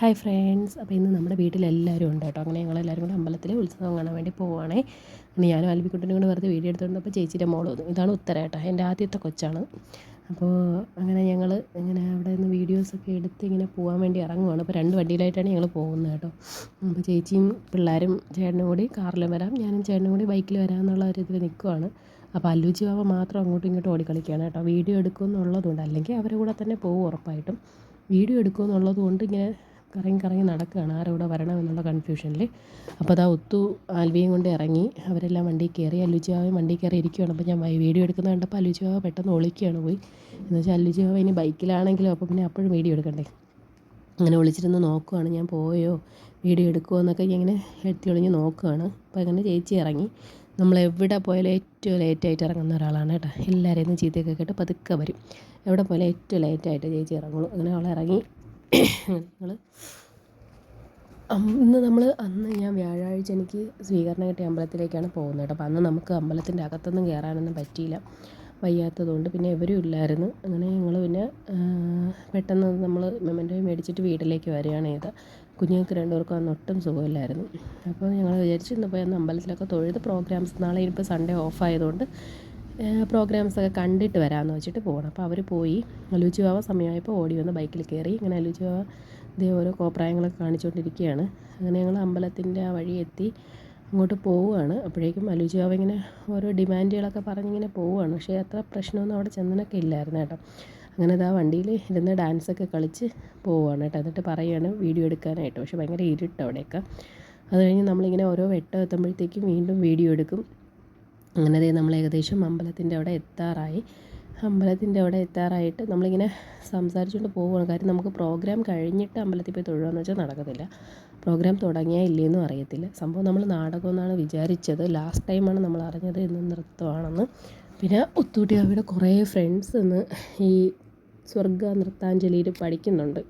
Hi friends. അപ്പോൾ ഇന്ന് നമ്മുടെ വീട്ടിലെല്ലാവരും ഉണ്ട് കേട്ടോ. അങ്ങനെ ഞങ്ങളെല്ലാവരും കൂടെ അമ്പലത്തിൽ ഉത്സവം കാണാൻ വേണ്ടി പോവുകയാണേ അങ്ങനെ ഞാനും ആൽബിക്കുട്ടനും കൂടെ വെറുതെ വീഡിയോ എടുത്തുകൊണ്ടപ്പോൾ ചേച്ചിയുടെ മോൾ വന്നു ഇതാണ് ഉത്തര കേട്ടോ. എന്റെ ആദ്യത്തെ കൊച്ചാണ്. അപ്പോൾ അങ്ങനെ ഞങ്ങൾ ഇങ്ങനെ അവിടെ നിന്ന് വീഡിയോസൊക്കെ എടുത്ത് ഇങ്ങനെ പോകാൻ വേണ്ടി ഇറങ്ങുവാണ്. അപ്പോൾ രണ്ട് വണ്ടിയിലായിട്ടാണ് ഞങ്ങൾ പോകുന്നത് കേട്ടോ. അപ്പോൾ ചേച്ചിയും പിള്ളേരും ചേട്ടനും കൂടി കാറിലും വരാം. ഞാനും ചേട്ടനും കൂടി ബൈക്കിൽ വരാമെന്നുള്ള ഒരു ഇതിൽ നിൽക്കുവാണ്. അപ്പോൾ അല്ലുച്ചി ബാബ മാത്രം അങ്ങോട്ടും ഇങ്ങോട്ടും ഓടിക്കളിക്കുകയാണ് കേട്ടോ. വീഡിയോ എടുക്കുമെന്നുള്ളതുകൊണ്ട് അല്ലെങ്കിൽ അവരുടെ കൂടെ തന്നെ പോകും ഉറപ്പായിട്ടും. വീഡിയോ എടുക്കുമെന്നുള്ളതുകൊണ്ട് ഇങ്ങനെ കറങ്ങി കറങ്ങി നടക്കുകയാണ്. ആരവിടെ വരണമെന്നുള്ള കൺഫ്യൂഷനിൽ അപ്പോൾ അതാ ഒത്തു ആൽവിയും കൊണ്ട് ഇറങ്ങി. അവരെല്ലാം വണ്ടി കയറി അല്ലുച്ചിയാവും വണ്ടി കയറി ഇരിക്കുകയാണ് അപ്പോൾ ഞാൻ വീഡിയോ എടുക്കുന്നത് കണ്ടപ്പോൾ അല്ലുച്ചിയാവ് പെട്ടെന്ന് ഒളിക്കുകയാണ് പോയി. എന്ന് വെച്ചാൽ അല്ലുജിയാവ ഇനി ബൈക്കിലാണെങ്കിലും അപ്പോൾ പിന്നെ അപ്പോഴും വീഡിയോ എടുക്കണ്ടേ? അങ്ങനെ ഒളിച്ചിരുന്ന് നോക്കുവാണ്. ഞാൻ പോയോ? വീഡിയോ എടുക്കുമോ എന്നൊക്കെ ഇങ്ങനെ എത്തി ഒളിഞ്ഞ് നോക്കുകയാണ് അപ്പോൾ അങ്ങനെ ചേച്ചി ഇറങ്ങി. നമ്മൾ എവിടെ പോയാലും ഏറ്റവും ലേറ്റായിട്ട് ഇറങ്ങുന്ന ഒരാളാണ് കേട്ടോ. എല്ലാവരെയും ചീത്തയൊക്കെ കേട്ട് പതുക്കെ വരും. എവിടെ പോയാലും ഏറ്റവും ലേറ്റായിട്ട് ചേച്ചി ഇറങ്ങുള്ളൂ. അങ്ങനെ അവൾ ഇറങ്ങി. ഞങ്ങൾ അന്ന് നമ്മൾ അന്ന് ഞാൻ വ്യാഴാഴ്ച എനിക്ക് സ്വീകരണം കിട്ടിയ അമ്പലത്തിലേക്കാണ് പോകുന്നത് കേട്ടോ. അപ്പോൾ അന്ന് നമുക്ക് അമ്പലത്തിന്റെ അകത്തൊന്നും കയറാനൊന്നും പറ്റിയില്ല. വയ്യാത്തതുകൊണ്ട് പിന്നെ ഇവരും ഇല്ലായിരുന്നു. അങ്ങനെ ഞങ്ങൾ പിന്നെ പെട്ടെന്ന് നമ്മൾ മെമ്മന്റെ മേടിച്ചിട്ട് വീട്ടിലേക്ക് വരികയാണ് ചെയ്തത്. കുഞ്ഞുങ്ങൾക്ക് രണ്ടുപേർക്കും അന്ന് ഒട്ടും സുഖമില്ലായിരുന്നു. അപ്പോൾ ഞങ്ങൾ വിചാരിച്ചു ഇന്ന് പോയി അന്ന് അമ്പലത്തിലൊക്കെ തൊഴുത് പ്രോഗ്രാംസ് നാളെ ഇനിയിപ്പോൾ സൺഡേ ഓഫ് ആയതുകൊണ്ട് പ്രോഗ്രാംസൊക്കെ കണ്ടിട്ട് വരാമെന്ന് വെച്ചിട്ട് പോകണം. അപ്പോൾ അവർ പോയി. അലൂച്ചി ബാവ സമയമായപ്പോൾ ഓടി വന്ന് ബൈക്കിൽ കയറി ഇങ്ങനെ അലൂച്ചി ബാവ ഇതേ ഓരോ കോപ്രായങ്ങളൊക്കെ കാണിച്ചുകൊണ്ടിരിക്കുകയാണ് അങ്ങനെ ഞങ്ങൾ അമ്പലത്തിന്റെ ആ വഴി എത്തി. അങ്ങോട്ട് പോവുകയാണ്. അപ്പോഴേക്കും അലൂച്ചി ബാവ ഇങ്ങനെ ഓരോ ഡിമാൻഡുകളൊക്കെ പറഞ്ഞിങ്ങനെ പോവുകയാണ്. പക്ഷേ അത്ര പ്രശ്നമൊന്നും അവിടെ ചെന്നനൊക്കെ ഇല്ലായിരുന്നു കേട്ടോ. അങ്ങനെ ഇതാ വണ്ടിയിൽ ഇരുന്ന് ഡാൻസൊക്കെ കളിച്ച് പോവുകയാണ് കേട്ടോ. എന്നിട്ട് പറയുകയാണ് വീഡിയോ എടുക്കാനായിട്ട്. പക്ഷേ ഭയങ്കര ഇരുട്ട് അവിടെയൊക്കെ. അത് കഴിഞ്ഞ് നമ്മളിങ്ങനെ ഓരോ വെട്ടം എത്തുമ്പോഴത്തേക്കും വീണ്ടും വീഡിയോ എടുക്കും. അങ്ങനെ ദേ നമ്മൾ ഏകദേശം അമ്പലത്തിന്റെ അവിടെ എത്താറായി. അമ്പലത്തിന്റെ അവിടെ എത്താറായിട്ട് നമ്മളിങ്ങനെ സംസാരിച്ചുകൊണ്ട് പോവുകയാണ് കാര്യം നമുക്ക് പ്രോഗ്രാം കഴിഞ്ഞിട്ട് അമ്പലത്തിൽ പോയി തൊഴുകയെന്ന് വെച്ചാൽ നടക്കത്തില്ല. പ്രോഗ്രാം തുടങ്ങിയാൽ ഇല്ലേന്നും അറിയത്തില്ല. സംഭവം നമ്മൾ നാടകം എന്നാണ് വിചാരിച്ചത്. ലാസ്റ്റ് ടൈമാണ് നമ്മൾ അറിഞ്ഞത് ഇന്ന് നൃത്തമാണെന്ന്. പിന്നെ ഒത്തുകൂട്ടി അവിടെ കുറേ ഫ്രണ്ട്സ് ഇന്ന് ഈ സ്വർഗ നൃത്താഞ്ജലിയിൽ പഠിക്കുന്നുണ്ട്.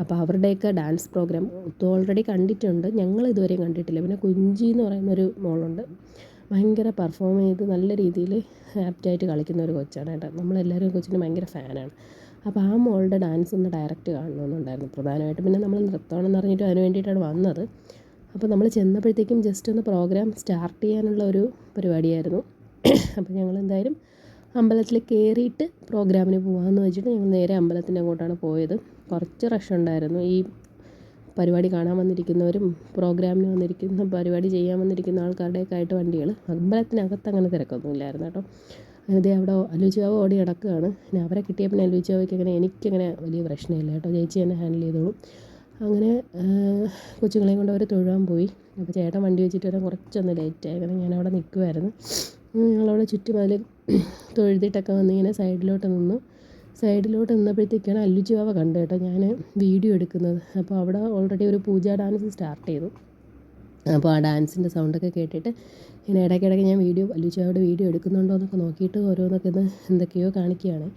അപ്പോൾ അവരുടെയൊക്കെ ഡാൻസ് പ്രോഗ്രാം ഓൾറെഡി കണ്ടിട്ടുണ്ട്. ഞങ്ങൾ ഇതുവരെയും കണ്ടിട്ടില്ല. പിന്നെ കുഞ്ചി എന്ന് പറയുന്നൊരു മോളുണ്ട്. ഭയങ്കര പെർഫോം ചെയ്ത് നല്ല രീതിയിൽ ആപ്റ്റായിട്ട് കളിക്കുന്ന ഒരു കൊച്ചാണ് കേട്ടോ. നമ്മളെല്ലാവരും കൊച്ചിന് ഭയങ്കര ഫാനാണ് അപ്പോൾ ആ മോളുടെ ഡാൻസ് ഒന്ന് ഡയറക്റ്റ് കാണണമെന്നുണ്ടായിരുന്നു പ്രധാനമായിട്ടും. പിന്നെ നമ്മൾ നൃത്തമാണെന്ന് അറിഞ്ഞിട്ട് അതിന് വേണ്ടിയിട്ടാണ് വന്നത്. അപ്പോൾ നമ്മൾ ചെന്നപ്പോഴത്തേക്കും ജസ്റ്റ് ഒന്ന് പ്രോഗ്രാം സ്റ്റാർട്ട് ചെയ്യാനുള്ള ഒരു പരിപാടിയായിരുന്നു. അപ്പോൾ ഞങ്ങൾ എന്തായാലും അമ്പലത്തിൽ കയറിയിട്ട് പ്രോഗ്രാമിന് പോകാമെന്ന് വെച്ചിട്ട് ഞങ്ങൾ നേരെ അമ്പലത്തിന്റെ അങ്ങോട്ടാണ് പോയത്. കുറച്ച് റഷ് ഉണ്ടായിരുന്നു. ഈ പരിപാടി കാണാൻ വന്നിരിക്കുന്നവരും പ്രോഗ്രാമിന് വന്നിരിക്കുന്ന പരിപാടി ചെയ്യാൻ വന്നിരിക്കുന്ന ആൾക്കാരുടെയൊക്കെ ആയിട്ട് വണ്ടികൾ അമ്പലത്തിനകത്ത് അങ്ങനെ തിരക്കൊന്നും ഇല്ലായിരുന്നു കേട്ടോ. അതേ അവിടെ അലുചാവ് ഓടി കിടക്കുകയാണ് പിന്നെ അവരെ കിട്ടിയ പിന്നെ അലുചാവയ്ക്ക് അങ്ങനെ എനിക്കങ്ങനെ വലിയ പ്രശ്നമില്ല കേട്ടോ. ചേച്ചി തന്നെ ഹാൻഡിൽ ചെയ്തോളും. അങ്ങനെ കൊച്ചുങ്ങളെയും കൊണ്ട് അവർ തൊഴുവാൻ പോയി. അപ്പോൾ ചേട്ടൻ വണ്ടി വെച്ചിട്ട് വരാൻ കുറച്ചൊന്ന് ലേറ്റായി അങ്ങനെ ഞാനവിടെ നിൽക്കുമായിരുന്നു ഞങ്ങളവിടെ ചുറ്റും തൊഴുതിട്ടൊക്കെ വന്നിങ്ങനെ സൈഡിലോട്ട് നിന്നു. സൈഡിലോട്ട് നിന്നപ്പോഴത്തേക്കാണ് അല്ലു ബാവ കണ്ടത് കേട്ടോ. ഞാൻ വീഡിയോ എടുക്കുന്നത്. അപ്പോൾ അവിടെ ഓൾറെഡി ഒരു പൂജ ഡാൻസ് സ്റ്റാർട്ട് ചെയ്തു. അപ്പോൾ ആ ഡാൻസിന്റെ സൗണ്ടൊക്കെ കേട്ടിട്ട് ഇങ്ങനെ ഇടയ്ക്കിടയ്ക്ക് ഞാൻ വീഡിയോ അല്ലുച്ചിയുടെ വീഡിയോ എടുക്കുന്നുണ്ടോ എന്നൊക്കെ നോക്കിയിട്ട് ഓരോന്നൊക്കെ ഒന്ന് എന്തൊക്കെയോ കാണിക്കുകയാണ്.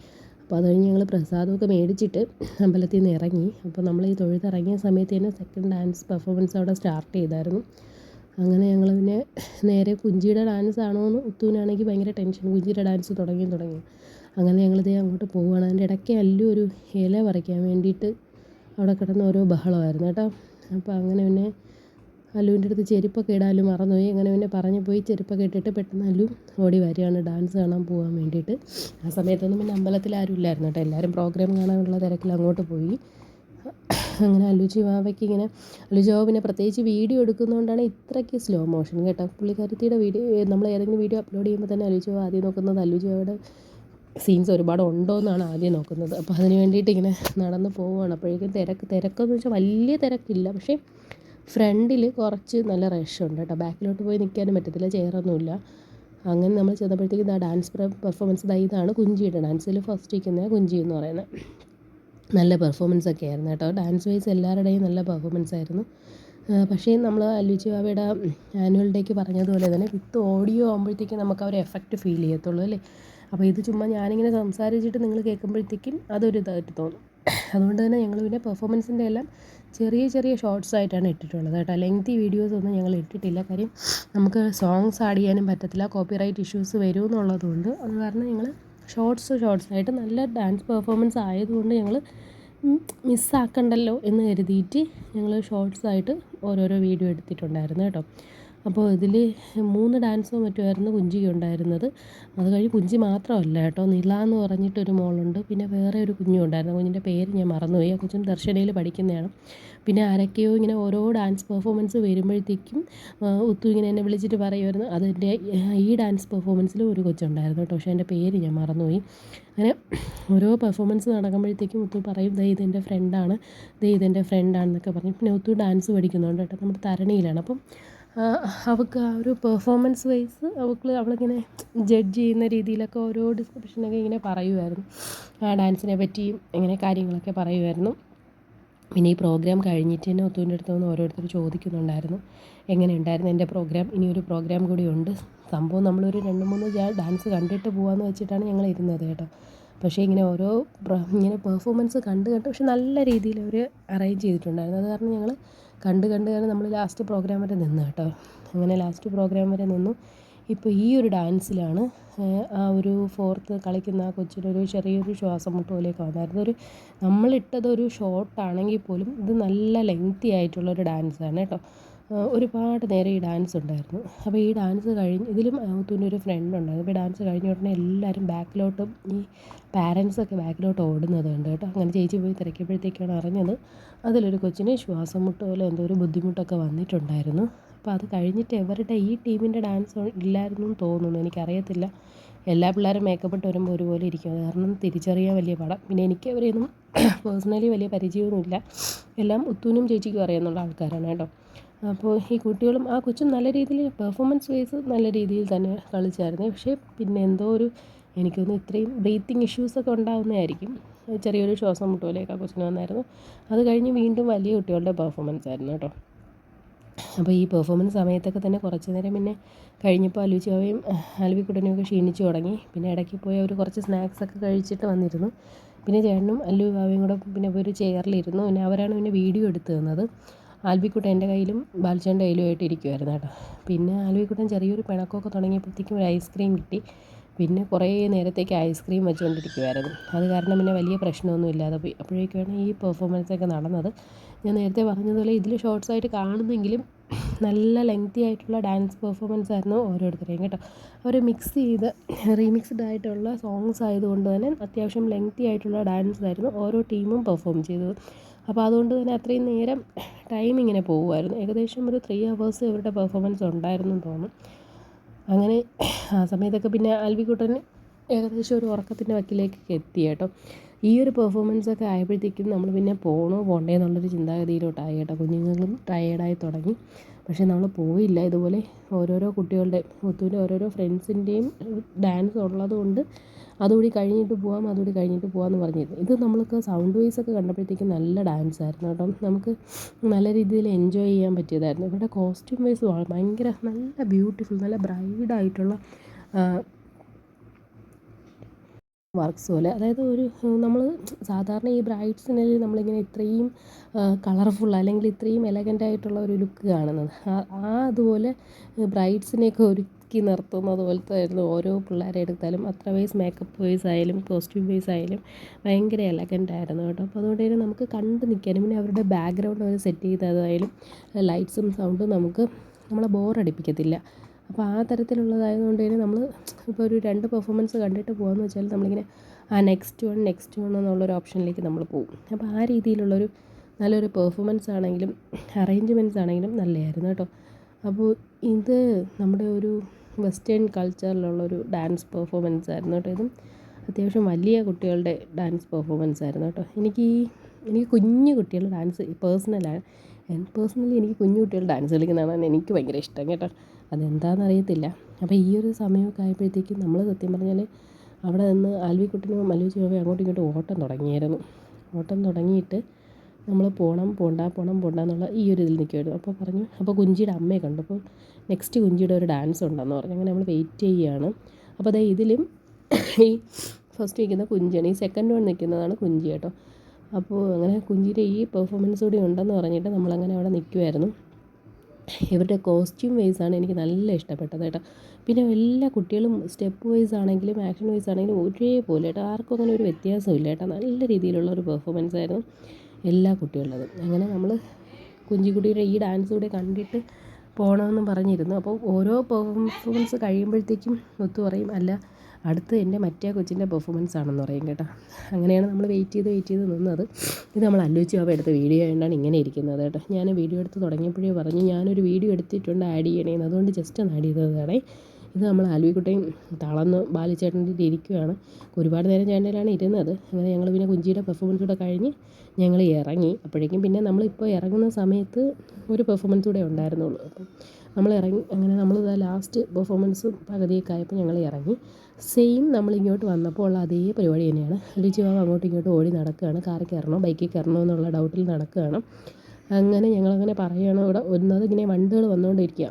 അപ്പോൾ അത് കഴിഞ്ഞ് ഞങ്ങൾ പ്രസാദമൊക്കെ മേടിച്ചിട്ട് അമ്പലത്തിൽ നിന്ന് ഇറങ്ങി. അപ്പോൾ നമ്മൾ ഈ തൊഴുതിറങ്ങിയ സമയത്ത് തന്നെ സെക്കൻഡ് ഡാൻസ് പെർഫോമൻസ് അവിടെ സ്റ്റാർട്ട് ചെയ്തായിരുന്നു. അങ്ങനെ ഞങ്ങൾ പിന്നെ നേരെ കുഞ്ചിയുടെ ഡാൻസ് ആണോ എന്ന് ഉത്തൂനാണെങ്കിൽ ഭയങ്കര ടെൻഷൻ കുഞ്ചിയുടെ ഡാൻസ് തുടങ്ങി തുടങ്ങി. അങ്ങനെ ഞങ്ങൾ ദേ അങ്ങോട്ട് പോവുകയാണ് അതിന്റെ ഇടയ്ക്ക് അല്ലു ഒരു ഇല പറിക്കാൻ വേണ്ടിയിട്ട് അവിടെ കിടന്ന് ഓരോ ബഹളമായിരുന്നു കേട്ടോ. അപ്പോൾ അങ്ങനെ പിന്നെ അല്ലുവിന്റെ അടുത്ത് ചെരുപ്പൊക്കെ ഇടാനും മറന്നുപോയി. അങ്ങനെ പിന്നെ പറഞ്ഞു പോയി ചെരുപ്പൊക്കെ ഇട്ടിട്ട് പെട്ടെന്ന് അല്ലു ഓടി വരികയാണ് ഡാൻസ് കാണാൻ പോകാൻ വേണ്ടിയിട്ട്. ആ സമയത്തൊന്നും പിന്നെ അമ്പലത്തിൽ ആരും ഇല്ലായിരുന്നു കേട്ടോ. എല്ലാവരും പ്രോഗ്രാം കാണാനുള്ള തിരക്കിൽ അങ്ങോട്ട് പോയി. അങ്ങനെ അല്ലുജി വാവയ്ക്ക് ഇങ്ങനെ അല്ലുജി ബാബ പിന്നെ പ്രത്യേകിച്ച് വീഡിയോ എടുക്കുന്നതുകൊണ്ടാണ് ഇത്രയ്ക്ക് സ്ലോ മോഷൻ കേട്ടോ. പുള്ളിക്കാരത്തിയുടെ വീഡിയോ നമ്മൾ ഏതെങ്കിലും വീഡിയോ അപ്ലോഡ് ചെയ്യുമ്പോൾ തന്നെ അല്ലുജോ ആദ്യം നോക്കുന്നത് ബാബയുടെ സീൻസ് ഒരുപാട് ഉണ്ടോ എന്നാണ് ആദ്യം നോക്കുന്നത്. അപ്പോൾ അതിന് വേണ്ടിയിട്ട് ഇങ്ങനെ നടന്ന് പോവുകയാണ്. അപ്പോഴേക്കും തിരക്ക് തിരക്കെന്ന് വെച്ചാൽ വലിയ തിരക്കില്ല. പക്ഷേ ഫ്രണ്ടിൽ കുറച്ച് നല്ല റഷ് ഉണ്ട് കേട്ടോ. ബാക്കിലോട്ട് പോയി നിൽക്കാനും പറ്റത്തില്ല ചെയറൊന്നുമില്ല. അങ്ങനെ നമ്മൾ ചെന്നപ്പോഴത്തേക്കും ഇതാ ഡാൻസ് പെർഫോമൻസ് ഇതാ ഇതാണ് കുഞ്ചിയുടെ ഡാൻസിൽ ഫസ്റ്റ് ഇരിക്കുന്നത് കുഞ്ചി എന്ന് പറയുന്നത് നല്ല പെർഫോമൻസ് ഒക്കെ ആയിരുന്നു കേട്ടോ. ഡാൻസ് വൈസ് എല്ലാവരുടെയും നല്ല പെർഫോമൻസ് ആയിരുന്നു. പക്ഷേ നമ്മൾ അല്ലുച്ചി ബാബയുടെ ആനുവൽ ഡേക്ക് പറഞ്ഞതുപോലെ തന്നെ വിത്ത് ഓഡിയോ ആകുമ്പോഴത്തേക്കും നമുക്ക് ആ ഒരു എഫക്റ്റ് ഫീൽ ചെയ്യത്തുള്ളൂ അല്ലേ? അപ്പോൾ ഇത് ചുമ്മാ ഞാനിങ്ങനെ സംസാരിച്ചിട്ട് നിങ്ങൾ കേൾക്കുമ്പോഴത്തേക്കും അതൊരു ഇതായിട്ട് തോന്നും. അതുകൊണ്ട് തന്നെ ഞങ്ങൾ പിന്നെ പെർഫോമൻസിന്റെ എല്ലാം ചെറിയ ചെറിയ ഷോർട്സ് ആയിട്ടാണ് ഇട്ടിട്ടുള്ളത് കേട്ടോ. ലെങ്തി വീഡിയോസ് ഒന്നും ഞങ്ങൾ ഇട്ടിട്ടില്ല. കാര്യം നമുക്ക് സോങ്സ് ആഡ് ചെയ്യാനും പറ്റത്തില്ല. കോപ്പിറൈറ്റ് ഇഷ്യൂസ് വരും എന്നുള്ളതുകൊണ്ട്. അത് കാരണം ഞങ്ങൾ ഷോർട്സ് ഷോർട്സ് ആയിട്ട് നല്ല ഡാൻസ് പെർഫോമൻസ് ആയതുകൊണ്ട് ഞങ്ങൾ മിസ്സാക്കണ്ടല്ലോ എന്ന് കരുതിയിട്ട് ഞങ്ങൾ ഷോർട്സ് ആയിട്ട് ഓരോരോ വീഡിയോ എടുത്തിട്ടുണ്ടായിരുന്നു കേട്ടോ. അപ്പോൾ ഇതിൽ മൂന്ന് ഡാൻസോ മറ്റോ ആയിരുന്നു കുഞ്ചിക്ക് ഉണ്ടായിരുന്നത്. അത് കഴിഞ്ഞ് കുഞ്ചി മാത്രമല്ല കേട്ടോ. നില എന്ന് പറഞ്ഞിട്ടൊരു മോളുണ്ട്. പിന്നെ വേറെ ഒരു കുഞ്ഞും ഉണ്ടായിരുന്നു. കുഞ്ഞിന്റെ പേര് ഞാൻ മറന്നുപോയി. ആ കൊച്ചും ദർശനയിൽ പഠിക്കുന്നതാണ്. പിന്നെ ആരൊക്കെയോ ഇങ്ങനെ ഓരോ ഡാൻസ് പെർഫോമൻസ് വരുമ്പോഴത്തേക്കും ഒത്തു ഇങ്ങനെ എന്നെ വിളിച്ചിട്ട് പറയുമായിരുന്നു അതിന്റെ ഈ ഡാൻസ് പെർഫോമൻസിൽ ഒരു കൊച്ചുണ്ടായിരുന്നു കേട്ടോ. പക്ഷേ എന്റെ പേര് ഞാൻ മറന്നുപോയി. അങ്ങനെ ഓരോ പെർഫോമൻസ് നടക്കുമ്പോഴത്തേക്കും ഒത്തു പറയും ദേ ഇതെന്റെ ഫ്രണ്ടാണ്. ദേ ഇതെന്റെ ഫ്രണ്ടാണെന്നൊക്കെ പറഞ്ഞു. പിന്നെ ഒത്തു ഡാൻസ് പഠിക്കുന്നുണ്ട് കേട്ടോ. നമ്മുടെ തരണിയിലാണ്. അപ്പം അവൾക്ക് ആ ഒരു പെർഫോമൻസ് വൈസ് അവൾക്ക് അവളിങ്ങനെ ജഡ്ജ് ചെയ്യുന്ന രീതിയിലൊക്കെ ഓരോ ഡിസ്ക്രിപ്ഷനൊക്കെ ഇങ്ങനെ പറയുമായിരുന്നു ആ ഡാൻസിനെ പറ്റിയും ഇങ്ങനെ കാര്യങ്ങളൊക്കെ പറയുമായിരുന്നു പിന്നെ ഈ പ്രോഗ്രാം കഴിഞ്ഞിട്ട് തന്നെ ഒത്തുവിന്റെ അടുത്ത് നിന്ന് ഓരോരുത്തർ ചോദിക്കുന്നുണ്ടായിരുന്നു. എങ്ങനെ ഉണ്ടായിരുന്നു എന്റെ പ്രോഗ്രാം ഇനിയൊരു പ്രോഗ്രാം കൂടി ഉണ്ട്. സംഭവം നമ്മളൊരു രണ്ട് മൂന്ന് ഡാൻസ് കണ്ടിട്ട് പോകാമെന്ന് വെച്ചിട്ടാണ് ഞങ്ങൾ ഇരുന്നത് കേട്ടോ. പക്ഷേ ഇങ്ങനെ ഓരോ ഇങ്ങനെ പെർഫോമൻസ് കണ്ട് കണ്ട് പക്ഷെ നല്ല രീതിയിൽ അവർ അറേഞ്ച് ചെയ്തിട്ടുണ്ടായിരുന്നു. അത് കാരണം ഞങ്ങൾ കണ്ട് കണ്ട് കണ്ട് നമ്മൾ ലാസ്റ്റ് പ്രോഗ്രാം വരെ നിന്നു കേട്ടോ. അങ്ങനെ ലാസ്റ്റ് പ്രോഗ്രാം വരെ നിന്നു. ഇപ്പോൾ ഈ ഒരു ഡാൻസിലാണ് ആ ഒരു ഫോർത്ത് കളിക്കുന്ന ആ കൊച്ചിനൊരു ചെറിയൊരു ശ്വാസം മുട്ട പോലെയൊക്കെ വന്നായിരുന്നു ഒരു നമ്മളിട്ടതൊരു ഷോർട്ടാണെങ്കിൽ പോലും ഇത് നല്ല ലെങ്തി ആയിട്ടുള്ളൊരു ഡാൻസാണ് കേട്ടോ. ഒരുപാട് നേരം ഈ ഡാൻസ് ഉണ്ടായിരുന്നു. അപ്പോൾ ഈ ഡാൻസ് കഴിഞ്ഞ് ഇതിലും മുത്തുവിന്റെ ഒരു ഫ്രണ്ട് ഉണ്ടായിരുന്നു. അപ്പോൾ ഡാൻസ് കഴിഞ്ഞ ഉടനെ എല്ലാവരും ബാക്കിലോട്ടും ഈ പാരൻസൊക്കെ ബാക്കിലോട്ട് ഓടുന്നത് ഉണ്ട് കേട്ടോ. അങ്ങനെ ചേച്ചി പോയി തിരക്കിയപ്പോഴത്തേക്കാണ് അറിഞ്ഞത് അതിലൊരു കൊച്ചിന് ശ്വാസം മുട്ട പോലെ എന്തോ ഒരു ബുദ്ധിമുട്ടൊക്കെ വന്നിട്ടുണ്ടായിരുന്നു. അപ്പോൾ അത് കഴിഞ്ഞിട്ട് ഇവരുടെ ഈ ടീമിന്റെ ഡാൻസ് ഇല്ലായിരുന്നു എന്ന് തോന്നുന്നു. എനിക്കറിയത്തില്ല. എല്ലാ പിള്ളേരും മേക്കപ്പ് ഇട്ട് വരുമ്പോൾ ഒരുപോലെ ഇരിക്കും. കാരണം തിരിച്ചറിയാൻ വലിയ പാടാം. പിന്നെ എനിക്ക് അവരെയൊന്നും പേഴ്സണലി വലിയ പരിചയമൊന്നുമില്ല. എല്ലാം ഉത്തൂനും ചേച്ചിക്കും അറിയാവുന്ന ആൾക്കാരാണ് കേട്ടോ. അപ്പോൾ ഈ കുട്ടികളും ആ കൊച്ചും നല്ല രീതിയിൽ പെർഫോമൻസ് വൈസ് നല്ല രീതിയിൽ തന്നെ കളിച്ചായിരുന്നു. പക്ഷേ പിന്നെ എന്തോ ഒരു എനിക്കൊന്നും ഇത്രയും ബ്രീത്തിങ് ഇഷ്യൂസൊക്കെ ഉണ്ടാകുന്നതായിരിക്കും ചെറിയൊരു ശ്വാസം മുട്ടുപോലെയൊക്കെ കൊച്ചിന് വന്നായിരുന്നു. അത് കഴിഞ്ഞ് വീണ്ടും വലിയ കുട്ടികളുടെ പെർഫോമൻസ് ആയിരുന്നു കേട്ടോ. അപ്പോൾ ഈ പെർഫോമൻസ് സമയത്തൊക്കെ തന്നെ കുറച്ച് നേരം പിന്നെ കഴിഞ്ഞപ്പോൾ അലുച്ചാവയും ഒക്കെ ക്ഷീണിച്ചു തുടങ്ങി. പിന്നെ ഇടയ്ക്ക് പോയി അവർ കുറച്ച് സ്നാക്സൊക്കെ കഴിച്ചിട്ട് വന്നിരുന്നു. പിന്നെ ചേട്ടനും അല്ലു ബാവയും കൂടെ പിന്നെ ഒരു ചെയറിലിരുന്നു പിന്നെ അവരാണ് പിന്നെ വീഡിയോ എടുത്ത് തന്നത്. ആൽബിക്കുട്ടൻ എന്റെ കയ്യിലും ബാലിച്ചേന്റെ കയ്യിലും ആയിട്ട് ഇരിക്കുമായിരുന്നു കേട്ടോ. പിന്നെ ആൽബിക്കുട്ടൻ ചെറിയൊരു പിണക്കമൊക്കെ തുടങ്ങിയപ്പോഴത്തേക്കും ഒരു ഐസ്ക്രീം കിട്ടി. പിന്നെ കുറേ നേരത്തേക്ക് ഐസ്ക്രീം വെച്ചുകൊണ്ടിരിക്കുമായിരുന്നു അത് കാരണം പിന്നെ വലിയ പ്രശ്നമൊന്നും ഇല്ലാതെ പോയി. അപ്പോഴേക്കാണ് ഈ പെർഫോമൻസൊക്കെ നടന്നത്. ഞാൻ നേരത്തെ പറഞ്ഞതുപോലെ ഇതിൽ ഷോർട്സായിട്ട് കാണുന്നെങ്കിലും നല്ല ലെങ്തി ആയിട്ടുള്ള ഡാൻസ് പെർഫോമൻസ് ആയിരുന്നു ഓരോരുത്തരെയും കേട്ടോ. അവർ മിക്സ് ചെയ്ത് റീമിക്സ്ഡ് ആയിട്ടുള്ള സോങ്സ് ആയതുകൊണ്ട് തന്നെ അത്യാവശ്യം ലെങ്തി ആയിട്ടുള്ള ഡാൻസ് ആയിരുന്നു ഓരോ ടീമും പെർഫോം ചെയ്തത്. അപ്പോൾ അതുകൊണ്ട് തന്നെ അത്രയും നേരം ടൈം ഇങ്ങനെ പോകുമായിരുന്നു. ഏകദേശം ഒരു ത്രീ അവേഴ്സ് ഇവരുടെ പെർഫോമൻസ് ഉണ്ടായിരുന്നു എന്ന് തോന്നുന്നു അങ്ങനെ ആ സമയത്തൊക്കെ പിന്നെ അൽവിക്കുട്ടൻ ഏകദേശം ഒരു ഉറക്കത്തിന്റെ വക്കിലേക്കൊക്കെ എത്തി കേട്ടോ. ഈ ഒരു പെർഫോമൻസ് ഒക്കെ ആയപ്പോഴത്തേക്കും നമ്മൾ പിന്നെ പോകണോ പോകണ്ടേ എന്നുള്ളൊരു ചിന്താഗതിയിലോട്ടായി കേട്ടോ. കുഞ്ഞുങ്ങളും ടയേർഡായി തുടങ്ങി. പക്ഷേ നമ്മൾ പോയില്ല. ഇതുപോലെ ഓരോരോ കുട്ടികളുടെ മുത്തുവിന്റെ ഓരോരോ ഫ്രണ്ട്സിന്റെയും ഡാൻസ് ഉള്ളതുകൊണ്ട് അതുകൂടി കഴിഞ്ഞിട്ട് പോവാം അതുകൂടി കഴിഞ്ഞിട്ട് പോവാമെന്ന് പറഞ്ഞിരുന്നു. ഇത് നമ്മൾക്ക് സൗണ്ട് വൈസ് ഒക്കെ കണ്ടപ്പോഴത്തേക്കും നല്ല ഡാൻസ് ആയിരുന്നു കേട്ടോ. നമുക്ക് നല്ല രീതിയിൽ എൻജോയ് ചെയ്യാൻ പറ്റിയതായിരുന്നു. ഇവരുടെ കോസ്റ്റ്യൂം വൈസ് ഭയങ്കര നല്ല ബ്യൂട്ടിഫുൾ നല്ല ബ്രൈഡ് ആയിട്ടുള്ള വർക്ക്സ് പോലെ. അതായത് ഒരു നമ്മൾ സാധാരണ ഈ ബ്രൈഡ്സിന് നമ്മളിങ്ങനെ ഇത്രയും കളർഫുൾ അല്ലെങ്കിൽ ഇത്രയും എലഗന്റ് ആയിട്ടുള്ള ഒരു ലുക്ക് കാണുന്നത്. ആ അതുപോലെ ബ്രൈഡ്സിനെയൊക്കെ ഒരുക്കി നിർത്തുന്നത് പോലത്തെ ആയിരുന്നു ഓരോ പിള്ളേരെ എടുത്താലും അത്ര വൈസ് മേക്കപ്പ് വൈസ് ആയാലും കോസ്റ്റ്യൂം വൈസ് ആയാലും ഭയങ്കര എലഗന്റ് ആയിരുന്നു കേട്ടോ. അപ്പോൾ അതുകൊണ്ട് തന്നെ നമുക്ക് കണ്ട് നിൽക്കാനും പിന്നെ അവരുടെ ബാക്ക്ഗ്രൗണ്ട് അവർ സെറ്റ് ചെയ്തതായാലും ലൈറ്റ്സും സൗണ്ടും നമുക്ക് നമ്മളെ ബോറടിപ്പിക്കത്തില്ല അപ്പോൾ ആ തരത്തിലുള്ളതായതുകൊണ്ട് തന്നെ നമ്മൾ ഇപ്പോൾ ഒരു രണ്ട് പെർഫോമൻസ് കണ്ടിട്ട് പോകാമെന്ന് വെച്ചാൽ നമ്മളിങ്ങനെ ആ നെക്സ്റ്റ് വൺ നെക്സ്റ്റ് വൺ എന്നുള്ളൊരു ഓപ്ഷനിലേക്ക് നമ്മൾ പോകും. അപ്പോൾ ആ രീതിയിലുള്ളൊരു നല്ലൊരു പെർഫോമൻസ് ആണെങ്കിലും അറേഞ്ച്മെന്റ്സ് ആണെങ്കിലും നല്ലതായിരുന്നു കേട്ടോ. അപ്പോൾ ഇത് നമ്മുടെ ഒരു വെസ്റ്റേൺ കൾച്ചറിലുള്ളൊരു ഡാൻസ് പെർഫോമൻസ് ആയിരുന്നു കേട്ടോ. ഇതും അത്യാവശ്യം വലിയ കുട്ടികളുടെ ഡാൻസ് പെർഫോമൻസ് ആയിരുന്നു കേട്ടോ. എനിക്ക് എനിക്ക് കുഞ്ഞു കുട്ടികളുടെ ഡാൻസ് പേഴ്സണലാണ് പേഴ്സണലി എനിക്ക് കുഞ്ഞു കുട്ടികൾ ഡാൻസ് കളിക്കുന്നതാണ് എനിക്ക് ഭയങ്കര ഇഷ്ടം കേട്ടോ. അതെന്താണെന്ന് അറിയത്തില്ല അപ്പോൾ ഈ ഒരു സമയമൊക്കെ ആയപ്പോഴത്തേക്കും നമ്മൾ സത്യം പറഞ്ഞാൽ അവിടെ നിന്ന് ആൽവിക്കുട്ടനും മല്ലു ചോവയും അങ്ങോട്ടും ഇങ്ങോട്ടും ഓട്ടം തുടങ്ങിയായിരുന്നു. ഓട്ടം തുടങ്ങിയിട്ട് നമ്മൾ പോകണം പോണ്ട പോകണം പോണ്ട എന്നുള്ള ഈ ഒരു ഇതിൽ നിൽക്കുമായിരുന്നു അപ്പോൾ പറഞ്ഞു അപ്പോൾ കുഞ്ചിയുടെ അമ്മയെ കണ്ടു. അപ്പോൾ നെക്സ്റ്റ് കുഞ്ചിയുടെ ഒരു ഡാൻസ് ഉണ്ടെന്ന് പറഞ്ഞു. അങ്ങനെ നമ്മൾ വെയിറ്റ് ചെയ്യുകയാണ്. അപ്പോൾ അതായത് ഇതിലും ഈ ഫസ്റ്റ് നിൽക്കുന്ന കുഞ്ചിയാണ് ഈ സെക്കൻഡ് വൺ നിൽക്കുന്നതാണ് കുഞ്ചി കേട്ടോ. അപ്പോൾ അങ്ങനെ കുഞ്ചിയുടെ ഈ പെർഫോമൻസ് കൂടി ഉണ്ടെന്ന് പറഞ്ഞിട്ട് നമ്മളങ്ങനെ അവിടെ നിൽക്കുമായിരുന്നു ഇവരുടെ കോസ്റ്റ്യൂം വൈസ് ആണ് എനിക്ക് നല്ല ഇഷ്ടപ്പെട്ടത് കേട്ടോ. പിന്നെ എല്ലാ കുട്ടികളും സ്റ്റെപ്പ് വൈസ് ആണെങ്കിലും ആക്ഷൻ വൈസ് ആണെങ്കിലും ഒരേപോലെ കേട്ടോ. ആർക്കും അങ്ങനെ ഒരു വ്യത്യാസമില്ല കേട്ടോ. നല്ല രീതിയിലുള്ള ഒരു പെർഫോമൻസ് ആയിരുന്നു എല്ലാ കുട്ടികളുടേതും. അങ്ങനെ നമ്മൾ കുഞ്ചിക്കുട്ടിയുടെ ഈ ഡാൻസ് കൂടെ കണ്ടിട്ട് പോകണമെന്ന് പറഞ്ഞിരുന്നു. അപ്പോൾ ഓരോ പെർഫോമൻസ് കഴിയുമ്പോഴത്തേക്കും ഒത്തു പറയും അല്ല അടുത്ത് എന്റെ മറ്റേ കൊച്ചിന്റെ പെർഫോമൻസ് ആണെന്ന് പറയും കേട്ടോ. അങ്ങനെയാണ് നമ്മൾ വെയിറ്റ് ചെയ്ത് വെയിറ്റ് ചെയ്ത് നിന്നത്. ഇത് നമ്മൾ അല്ലുച്ചി ബാബ എടുത്ത വീഡിയോ ആയതുകൊണ്ടാണ് ഇങ്ങനെ ഇരിക്കുന്നത് കേട്ടോ. ഞാൻ വീഡിയോ എടുത്ത് തുടങ്ങിയപ്പോഴേ പറഞ്ഞു ഞാനൊരു വീഡിയോ എടുത്തിട്ടുണ്ട് ആഡ് ചെയ്യണേന്ന്. അതുകൊണ്ട് ജസ്റ്റ് ഒന്ന് ആഡ് ചെയ്തതാണ്. ഇത് നമ്മൾ ആൽവിക്കുട്ടയും തളർന്ന് ബാലിച്ചേട്ടന്റെ ഇരിക്കുകയാണ് ഒരുപാട് നേരം ചേട്ടനിലാണ് ഇരുന്നത്. അങ്ങനെ ഞങ്ങൾ പിന്നെ കുഞ്ചിയുടെ പെർഫോമൻസ് കൂടെ കഴിഞ്ഞ് ഞങ്ങൾ ഇറങ്ങി. അപ്പോഴേക്കും പിന്നെ നമ്മളിപ്പോൾ ഇറങ്ങുന്ന സമയത്ത് ഒരു പെർഫോമൻസ് കൂടെ ഉണ്ടായിരുന്നുള്ളൂ. അപ്പം നമ്മൾ ഇറങ്ങി അങ്ങനെ നമ്മൾ ലാസ്റ്റ് പെർഫോമൻസ് പകുതിയൊക്കെ ആയപ്പോൾ ഞങ്ങൾ ഇറങ്ങി. സെയിം നമ്മൾ ഇങ്ങോട്ട് വന്നപ്പോൾ ഉള്ള അതേ പരിപാടി തന്നെയാണ്. ലിജി ബാബു അങ്ങോട്ടും ഇങ്ങോട്ടും ഓടി നടക്കുകയാണ്. കാറിൽ കയറണോ? ബൈക്കിൽ കയറണോ എന്നുള്ള ഡൗട്ടിൽ നടക്കുകയാണ്. അങ്ങനെ ഞങ്ങളങ്ങനെ പറയുകയാണ് ഇവിടെ ഒന്നത് ഇങ്ങനെ വണ്ടികൾ വന്നുകൊണ്ടിരിക്കുക.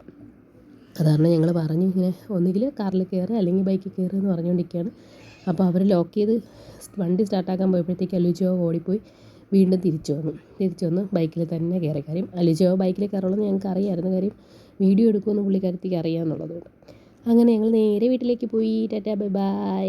അതാണ് ഞങ്ങൾ പറഞ്ഞു ഇങ്ങനെ ഒന്നുകിൽ കാറിൽ കയറുക അല്ലെങ്കിൽ ബൈക്കിൽ കയറുക എന്ന് പറഞ്ഞുകൊണ്ടിരിക്കുകയാണ്. അപ്പോൾ അവർ ലോക്ക് ചെയ്ത് വണ്ടി സ്റ്റാർട്ടാക്കാൻ പോയപ്പോഴത്തേക്ക് അലിജോ ഓടിപ്പോയി വീണ്ടും തിരിച്ചു വന്നു. തിരിച്ചു വന്ന് ബൈക്കിൽ തന്നെ കയറി കാര്യം. അലിജോ ബൈക്കിൽ കയറുള്ളൂ ഞങ്ങൾക്ക് അറിയാമായിരുന്നു കാര്യം. വീഡിയോ എടുക്കുമെന്ന് പുള്ളിക്കാരത്തേക്ക് അറിയാമെന്നുള്ളത് കൊണ്ട് അങ്ങനെ ഞങ്ങൾ നേരെ വീട്ടിലേക്ക് പോയി. Tata bye bye.